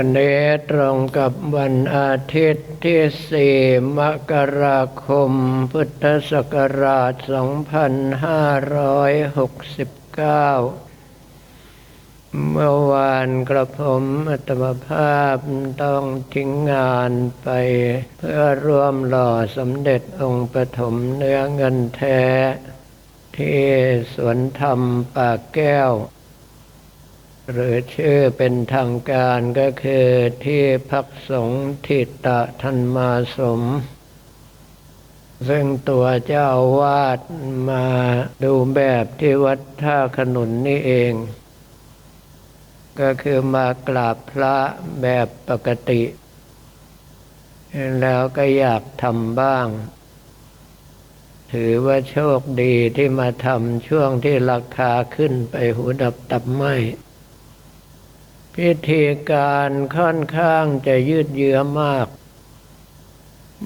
วันนี้ตรงกับวันอาทิตย์ที่สี่มกราคม พุทธศักราช 2569 เมื่อวานกระผมอัตมภาพต้องทิ้งงานไปเพื่อร่วมหล่อสมเด็จองค์ปฐมเนื้อเงินแท้ ที่สวนธรรมป่ากแก้ว หรือชื่อเป็นทางการก็คือที่พักสงฆ์ทิตะทันมาสม ซึ่งตัวเจ้าอาวาดมาดูแบบที่วัดท่าขนุนนี่เอง ก็คือมากราบพระแบบปกติ แล้วก็อยากทำบ้าง ถือว่าโชคดีที่มาทำช่วงที่ราคาขึ้นไปหูดับตับไหม พิธีการค่อนข้างจะยืดเยื้อมาก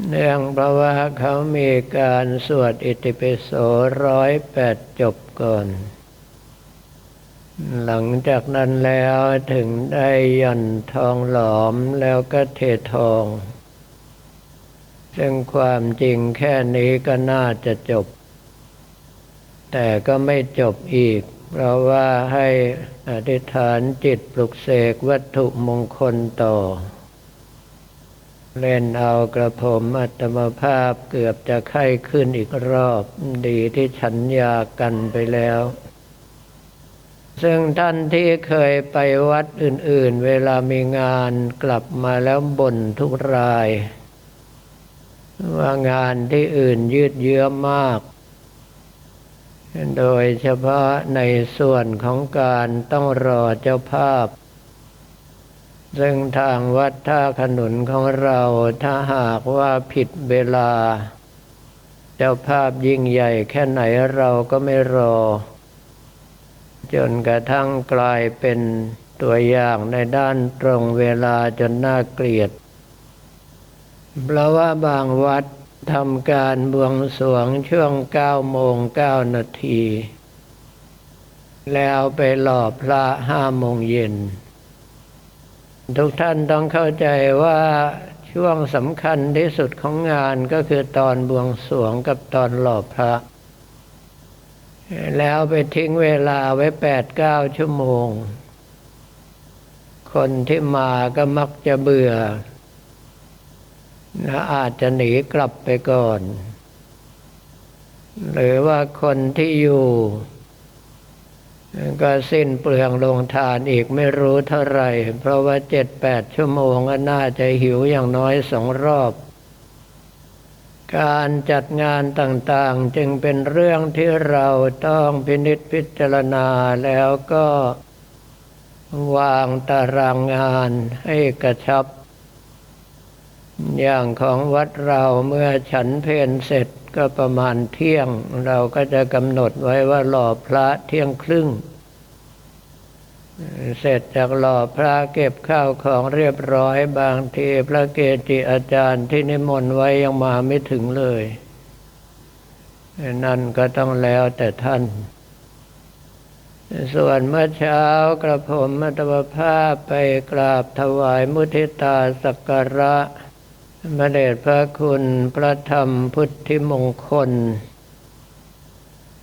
เนื่องเพราะว่าเขามีการสวดอิติปิโสร้อยแปดจบก่อน หลังจากนั้นแล้วถึงได้ย่อนทองหลอมแล้วก็เททอง ซึ่งความจริงแค่นี้ก็น่าจะจบ แต่ก็ไม่จบอีก เราว่าให้อธิษฐานจิตปลุกเสกวัตถุมงคลต่อ เล่นเอากระผมอัตมภาพเกือบจะไข้ขึ้นอีกรอบ ดีที่ฉันยากันไปแล้ว ซึ่งท่านที่เคยไปวัดอื่น ๆ เวลามีงานกลับมาแล้วบ่นทุกราย ว่างานที่อื่นยืดเยื้อมาก โดยเฉพาะในส่วนของการต้องรอเจ้าภาพ ซึ่งทางวัดท่าขนุนของเราถ้าหากว่าผิดเวลา เจ้าภาพยิ่งใหญ่แค่ไหนเราก็ไม่รอ จนกระทั่งกลายเป็นตัวอย่างในด้านตรงเวลาจนน่าเกลียดเพราะว่าบางวัด ทำการบวงสรวงช่วงเก้าโมงเก้านาที แล้วไปหล่อพระห้าโมงเย็น ทุกท่านต้องเข้าใจว่าช่วงสำคัญที่สุดของงานก็คือตอนบวงสรวงกับตอนหล่อพระ แล้วไปทิ้งเวลาไว้แปดเก้าชั่วโมง คนที่มาก็มักจะเบื่อ และอาจจะหนีกลับไปก่อน หรือว่าคนที่อยู่ ก็สิ้นเปลืองลงทานอีกไม่รู้เท่าไหร่ เพราะว่าเจ็ดแปดชั่วโมงก็น่าจะหิวอย่างน้อยสองรอบ การจัดงานต่างๆ จึงเป็นเรื่องที่เราต้องพินิจพิจารณาแล้วก็วางตารางงานให้กระชับ อย่างของวัดเราเมื่อฉันเพลเสร็จก็ประมาณเที่ยง เราก็จะกำหนดไว้ว่าหล่อพระเที่ยงครึ่ง เสร็จจากหล่อพระเก็บข้าวของเรียบร้อยบางทีพระเกจิอาจารย์ที่นิมนต์ไว้ยังมาไม่ถึงเลยนั่นก็ต้องแล้วแต่ท่าน ส่วนเมื่อเช้ากระผมมัตวภาพไปกราบถวายมุทิตาสักการะ พระเดชพระคุณพระธรรมพุทธิมงคล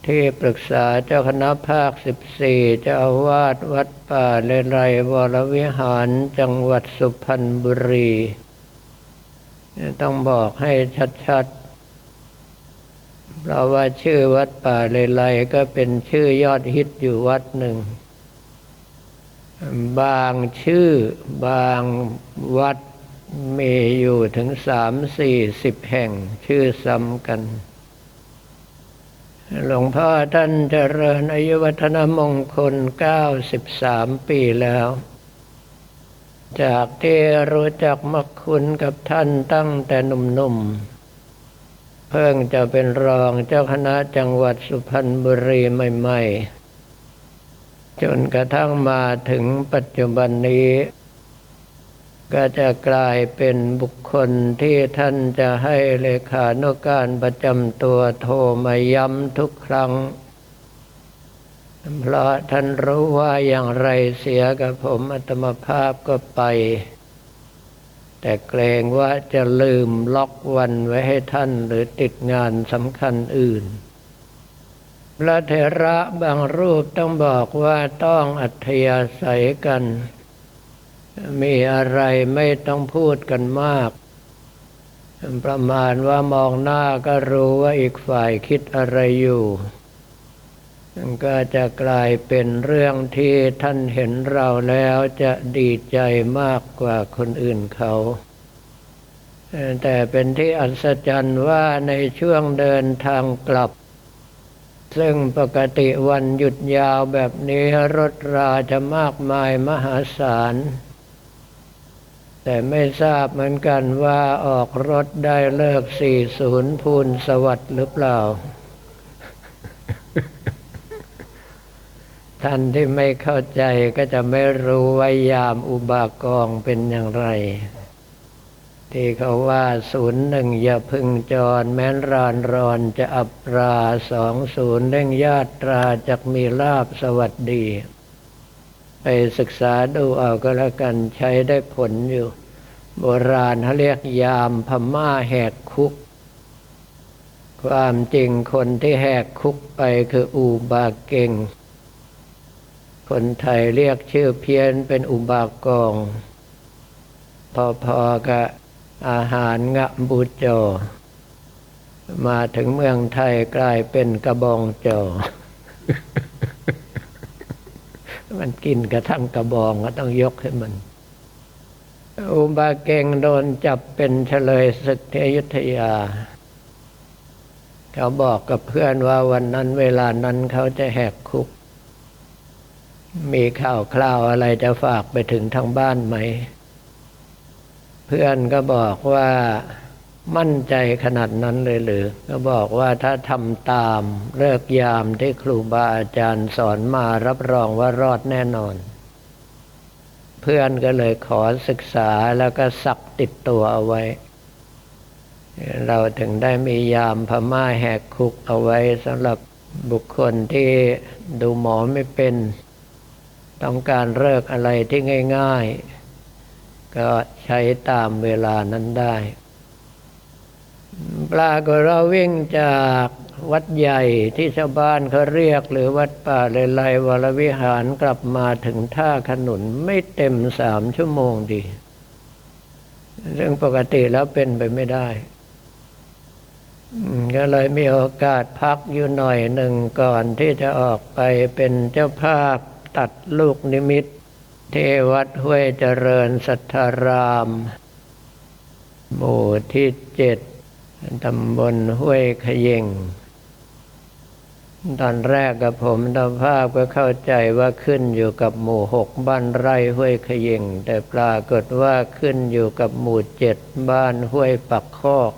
ที่ปรึกษาเจ้าคณะภาคสิบสี่เจ้าอาวาสวัดป่าเลไรวรวิหารจังหวัดสุพรรณบุรี ต้องบอกให้ชัดๆ เพราะว่าชื่อวัดป่าเลไลก็เป็นชื่อยอดฮิตอยู่วัดหนึ่ง บางชื่อบางวัด มีอยู่ถึงสามสี่สิบแห่งชื่อซ้ำกัน หลวงพ่อท่านเจริญอายุวัฒนมงคลเก้าสิบสามปีแล้ว จากที่รู้จักมักคุณกับท่านตั้งแต่หนุ่มๆ เพิ่งจะเป็นรองเจ้าคณะจังหวัดสุพรรณบุรีใหม่ ๆ จนกระทั่งมาถึงปัจจุบันนี้ ก็จะกลายเป็นบุคคลที่ท่านจะให้เลขานุการประจำตัวโทรมาย้ำทุกครั้ง เพราะท่านรู้ว่าอย่างไรเสียกับผมอัตมภาพก็ไป แต่เกรงว่าจะลืมล็อกวันไว้ให้ท่านหรือติดงานสำคัญอื่นพระเถระบางรูปต้องบอกว่าต้องอัธยาศัยกัน มีอะไรไม่ต้องพูดกันมาก ประมาณว่ามองหน้าก็รู้ว่าอีกฝ่ายคิดอะไรอยู่ ก็จะกลายเป็นเรื่องที่ท่านเห็นเราแล้วจะดีใจมากกว่าคนอื่นเขา แต่เป็นที่อัศจรรย์ว่าในช่วงเดินทางกลับซึ่งปกติวันหยุดยาวแบบนี้รถราจะมากมายมหาศาล แต่ไม่ทราบเหมือนกันว่าออกรถได้เลิก40พูนสวัสดิ์หรือเปล่า ท่านที่ไม่เข้าใจก็จะไม่รู้ว่ายามอุบากองเป็นอย่างไร ที่เขาว่าศูนย์หนึ่งอย่าพึงจร แม้นรานรอนจะอับราสองศูนย์เร่งญาตราจะมีลาบสวัสดีไปศึกษาดูเอาก็แล้วกันใช้ได้ผลอยู่ โบราณเขาเรียกยามพม่าแหกคุก ความจริงคนที่แหกคุกไปคืออูบาเก่ง คนไทยเรียกชื่อเพี้ยนเป็นอุบากอง พอๆกับอาหารงะบูโจมาถึงเมืองไทยกลายเป็นกระบองโจมันกินกระทั่งกระบองก็ต้องยกให้มัน อุบาเกงโดนจับเป็นเฉลยศึกที่อยุธยา เขาบอกกับเพื่อนว่าวันนั้นเวลานั้นเขาจะแหกคุก มีข่าวคราวอะไรจะฝากไปถึงทางบ้านไหม เพื่อนก็บอกว่ามั่นใจขนาดนั้นเลยหรือ ก็บอกว่าถ้าทำตามเลิกยามที่ครูบาอาจารย์สอนมารับรองว่ารอดแน่นอน เพื่อนก็เลยขอศึกษาแล้วก็สักติดตัวเอาไว้ เราถึงได้มียามพม่าแหกคุกเอาไว้สำหรับบุคคลที่ดูหมอไม่เป็น ต้องการเลิกอะไรที่ง่าย ๆ ก็ใช้ตามเวลานั้นได้ ปลาก็เราวิ่งจาก วัดใหญ่ที่ชาวบ้านเขาเรียก หรือวัดป่าเลไลวรวิหารกลับมาถึงท่าขนุนไม่เต็มสามชั่วโมงดี เรื่องปกติแล้วเป็นไปไม่ได้ก็เลยมีโอกาสพักอยู่หน่อยหนึ่งก่อนที่จะออกไปเป็นเจ้าภาพตัดลูกนิมิตเทวัดห้วยเจริญสัทธาราม หมู่ที่เจ็ดตำบลห้วยขยิง ตอนแรกกับผมตาภาพก็เข้าใจว่าขึ้นอยู่กับหมู่หกบ้านไร่ห้วยขยิงแต่ปรากฏว่าขึ้นอยู่กับหมู่เจ็ดบ้านห้วยปักคอก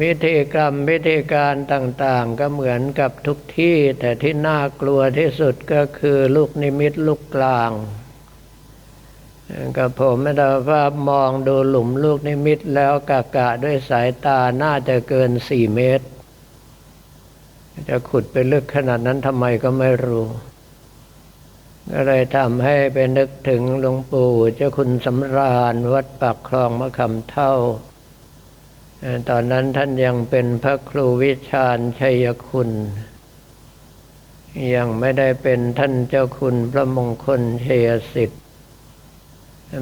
วิธีกรรมวิธีการต่างๆ ก็เหมือนกับทุกที่ แต่ที่น่ากลัวที่สุดก็คือลูกนิมิตลูกกลางกับผมไม่ได้ว่ามองดูหลุมลูกนิมิตแล้วกะกะด้วยสายตาน่าจะเกินสี่เมตร จะขุดไปลึกขนาดนั้นทำไมก็ไม่รู้ก็เลยทำให้ไปนึกถึงหลวงปู่เจ้าคุณสำราญวัดปากคลองมะคำเท่า ตอนนั้นท่านยังเป็นพระครูวิชาญชัยคุณ ยังไม่ได้เป็นท่านเจ้าคุณพระมงคลเชยสิทธิ์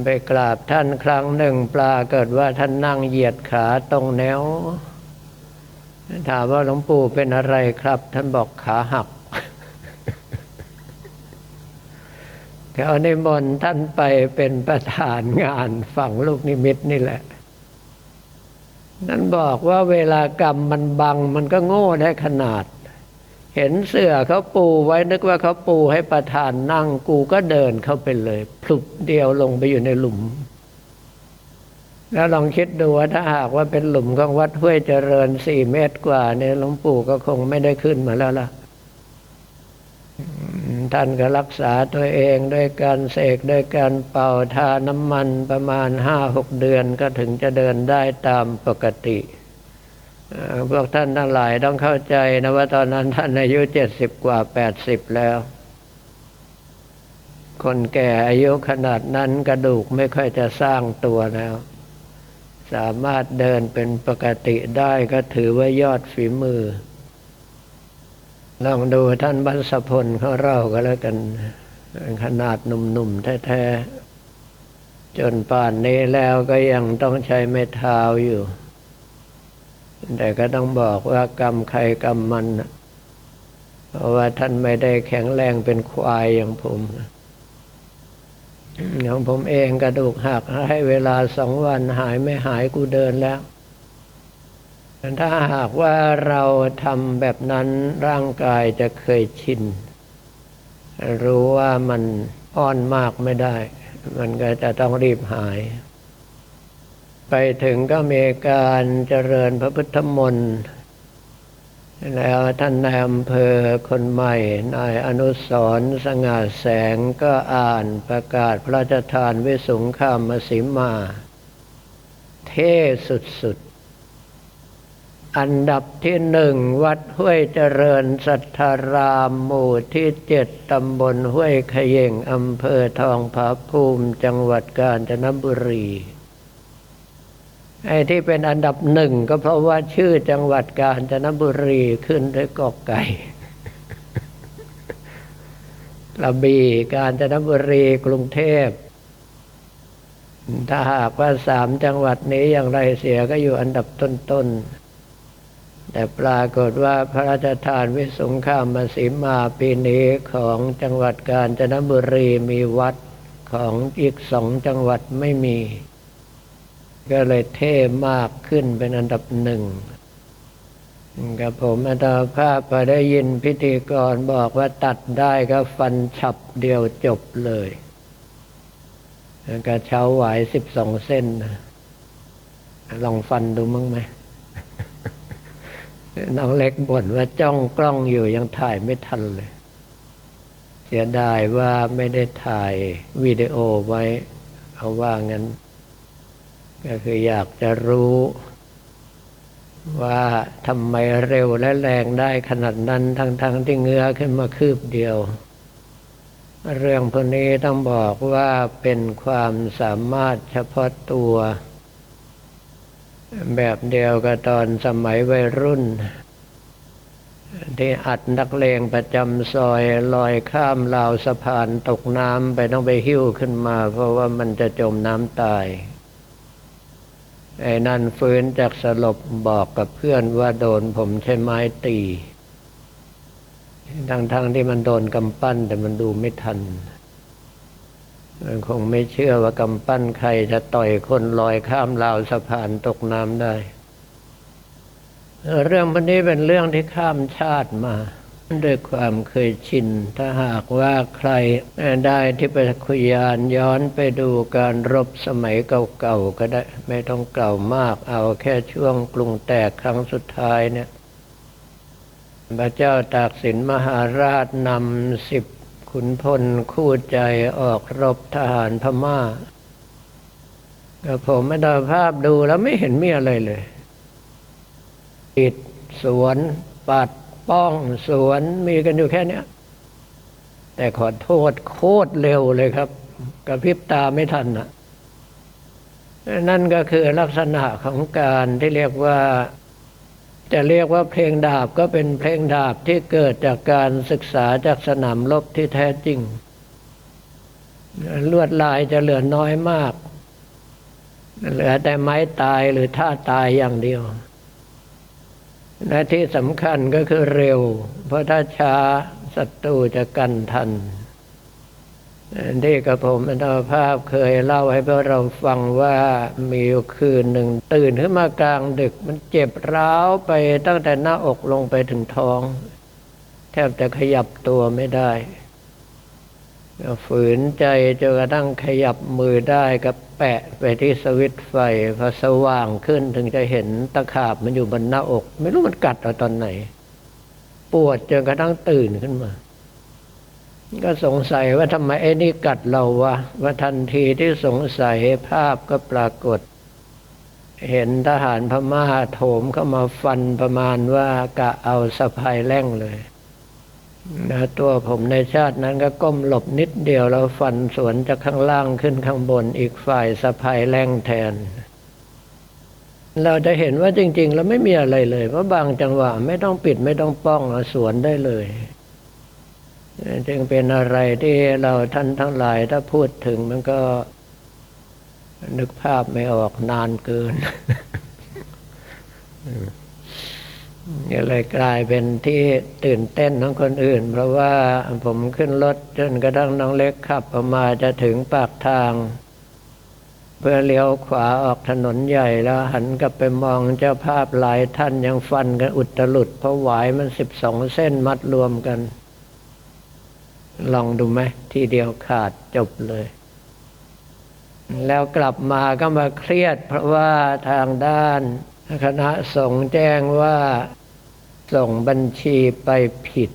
ไปกราบท่านครั้งหนึ่งปลาเกิดว่าท่านนั่งเหยียดขาตรงแนว ถามว่าหลวงปู่เป็นอะไรครับ ท่านบอกขาหักเขานิมนต์ท่านไปเป็นประธานงานฝั่งลูกนิมิตนี่แหละ นั้นบอกว่าเวลากรรมมันบังมันก็โง่ได้ขนาด เห็นเสือเขาปูไว้นึกว่าเขาปูให้ประธานนั่งกูก็เดินเข้าไปเลย พลุบเดียวลงไปอยู่ในหลุม แล้วลองคิดดูว่าถ้าหากว่าเป็นหลุมของวัดห้วยเจริญสี่เมตรกว่าเนี่ยหลวงปู่ก็คงไม่ได้ขึ้นมาแล้วล่ะ ท่านก็รักษาตัวเองด้วยการเสกด้วยการเป่าทาน้ำมันประมาณห้าหกเดือนก็ถึงจะเดินได้ตามปกติพวกท่านทั้งหลายต้องเข้าใจนะว่าตอนนั้นท่านอายุเจ็ดสิบกว่าแปดสิบแล้วคคนแก่อายุขนาดนั้นกระดูกไม่ค่อยจะสร้างตัวแล้ว สามารถเดินเป็นปกติได้ก็ถือว่ายอดฝีมือ ลองดูท่านบรรสพลของเราก็แล้วกัน ขนาดหนุ่มๆ แท้ๆ จนป่านนี้แล้วก็ยังต้องใช้ไม้เท้าอยู่ แต่ก็ต้องบอกว่ากรรมใครกรรมมัน เพราะว่าท่านไม่ได้แข็งแรงเป็นควายอย่างผมข องผมเองกระดูกหักให้เวลาสองวันหายไม่หายกูเดินแล้ว ถ้าหากว่าเราทำแบบนั้นร่างกายจะเคยชิน รู้ว่ามันอ่อนมากไม่ได้ มันก็จะต้องรีบหาย ไปถึงก็มีการเจริญพระพุทธมนต์ แล้วท่านนายอำเภอคนใหม่ นายอนุสรสง่าแสงก็อ่านประกาศพระราชทานวิสุงคามสีมา เท่สุดๆ อันดับที่หนึ่งวัดห้วยเจริญสัทธารามหมู่ที่เจ็ดตำบลห้วยขยงอำเภอทองผาภูมิจังหวัดกาญจนบุรี ไอ้ที่เป็นอันดับหนึ่งก็เพราะว่าชื่อจังหวัดกาญจนบุรีขึ้นด้วยกอกไก่กระบี่กาญจนบุรีกรุงเทพ ถ้าหากว่าสามจังหวัดนี้อย่างไรเสียก็อยู่อันดับต้นๆ แต่ปรากฏว่าพระราชทานวิสงขามสีมาปีนี้ของจังหวัดกาญจนบุรีมีวัดของอีกสองจังหวัดไม่มี ก็เลยเท่มากขึ้นเป็นอันดับหนึ่งกับผมอาตาภาพพอได้ยินพิธีกรบอกว่าตัดได้ก็ฟันฉับเดียวจบเลยกระเช้าไหวสิบสองเส้นลองฟันดูมั้งไหมน้องเล็กบ่นว่าจ้องกล้องอยู่ยังถ่ายไม่ทันเลย เสียดายว่าไม่ได้ถ่ายวิดีโอไว้ เอาว่างั้น ก็คืออยากจะรู้ว่าทำไมเร็วและแรงได้ขนาดนั้น ทั้งๆทที่เงื้อขึ้นมาคืบเดียว เรื่องพวกนี้ต้องบอกว่าเป็นความสามารถเฉพาะตัว แบบเดียวกับตอนสมัยวัยรุ่น ที่อัดนักเลงประจำซอยลอยข้ามราวสะพานตกน้ำไปต้องไปหิ้วขึ้นมา เพราะว่ามันจะจมน้ำตาย ไอ้นั่นฟื้นจากสลบบอกกับเพื่อนว่าโดนผมใช้ไม้ตีทั้งๆทที่มันโดนกำปั้นแต่มันดูไม่ทัน มันคงไม่เชื่อว่ากำปั้นใครจะต่อยคนลอยข้ามราวสะพานตกน้ำได้ เรื่องพวกนี้เป็นเรื่องที่ข้ามชาติมา ด้วยความเคยชิน ถ้าหากว่าใครได้ที่ไปคุยานย้อนไปดูการรบสมัยเก่าๆก็ได้ ไม่ต้องเก่ามากเอาแค่ช่วงกรุงแตกครั้งสุดท้ายเนี่ยพระเจ้าตากสินมหาราชนำสิบขุนพลคู่ใจออกรบทหารพมา่าก็ผมไม่ได้ภาพดูแล้วไม่เห็นมีอะไรเลยปิดสวนปัด ป้องสวนมีกันอยู่แค่นี้แต่ขอโทษโคตรเร็วเลยครับกระพริบตาไม่ทันนะนั่นก็คือลักษณะของการที่เรียกว่า จะเรียกว่าเพลงดาบก็เป็นเพลงดาบที่เกิดจากการศึกษาจากสนามรบที่แท้จริง ลวดลายจะเหลือน้อยมาก เหลือแต่ไม้ตายหรือท่าตายอย่างเดียว หน้าที่สำคัญก็คือเร็ว เพราะถ้าช้าศัตรูจะกันทันที่กระผมอัตภาพเคยเล่าให้พวกเราฟังว่ามีคืนหนึ่ง ตื่นขึ้นมากลางดึกมันเจ็บร้าวไปตั้งแต่หน้าอกลงไปถึงท้อง แทบจะขยับตัวไม่ได้ ฝืนใจจนกระทั่งขยับมือได้ก็แปะไปที่สวิตไฟพอสว่างขึ้นถึงจะเห็นตะขาบมันอยู่บนหน้าอก ไม่รู้มันกัดเอาตอนไหน ปวดจนกระทั่งตื่นขึ้นมา ก็สงสัยว่าทำไมไอ้นี่กัดเราวะว่าทันทีที่สงสัยภาพก็ปรากฏ เห็นทหารพม่าโถมเข้ามาฟันประมาณว่ากะเอาสะพายแร่งเลย นะตัวผมในชาตินั้นก็ก้มหลบนิดเดียวแล้วฟันสวนจากข้างล่างขึ้นข้างบนอีกฝ่ายสะพายแรงแทน เราจะเห็นว่าจริง ๆ แล้วไม่มีอะไรเลยเพราะบางจังหวะไม่ต้องปิดไม่ต้องป้องเอาสวนได้เลยจึงเป็นอะไรที่เราท่านทั้งหลายถ้าพูดถึงมันก็นึกภาพไม่ออกนานเกิน ก็เลยกลายเป็นที่ตื่นเต้นของคนอื่น เพราะว่าผมขึ้นรถจนกระทั่งน้องเล็กขับออกมาจะถึงปากทาง เพื่อเลี้ยวขวาออกถนนใหญ่แล้วหันกลับไปมองเจ้าภาพหลายท่านยังฟันกันอุตลุดเพราะหวายมันสิบสองเส้นมัดรวมกัน ลองดูไหมทีเดียวขาดจบเลย แล้วกลับมาก็มาเครียด เพราะว่าทางด้านคณะสงฆ์แจ้งว่า ส่งบัญชีไปผิด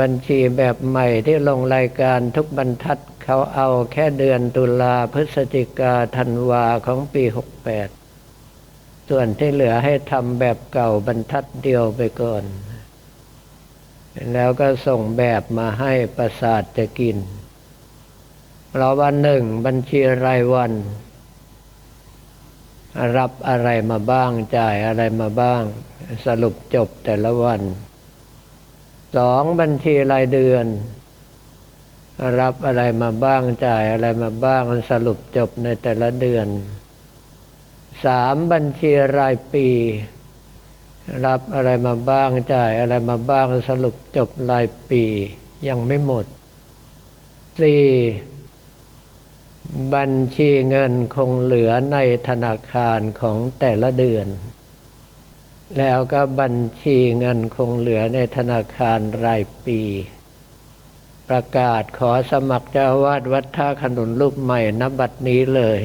บัญชีแบบใหม่ที่ลงรายการทุกบรรทัดเขาเอาแค่เดือนตุลาพฤศจิกาธันวาของปีหกแปดส่วนที่เหลือให้ทำแบบเก่าบรรทัดเดียวไปก่อน แล้วก็ส่งแบบมาให้ประสาทจะกินเราวันหนึ่งบัญชีรายวัน รับอะไรมาบ้างจ่ายอะไรมาบ้าง สรุปจบแต่ละวันสองบัญชีรายเดือน รับอะไรมาบ้างจ่ายอะไรมาบ้างสรุปจบในแต่ละเดือนสามบัญชีรายปี รับอะไรมาบ้างจ่ายอะไรมาบ้างสรุปจบรายปี ยังไม่หมดสี่ บัญชีเงินคงเหลือในธนาคารของแต่ละเดือน แล้วก็บัญชีเงินคงเหลือในธนาคารรายปี ประกาศขอสมัครเจ้าวาดวัดท่าขนุนรูปใหม่นบัดนี้เลย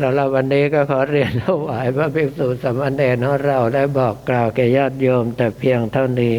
สำหรับวันนี้ก็ขอเรียนถวายพระภิกษุสามเณรของเราได้บอกกล่าวแก่ญาติโยมแต่เพียงเท่านี้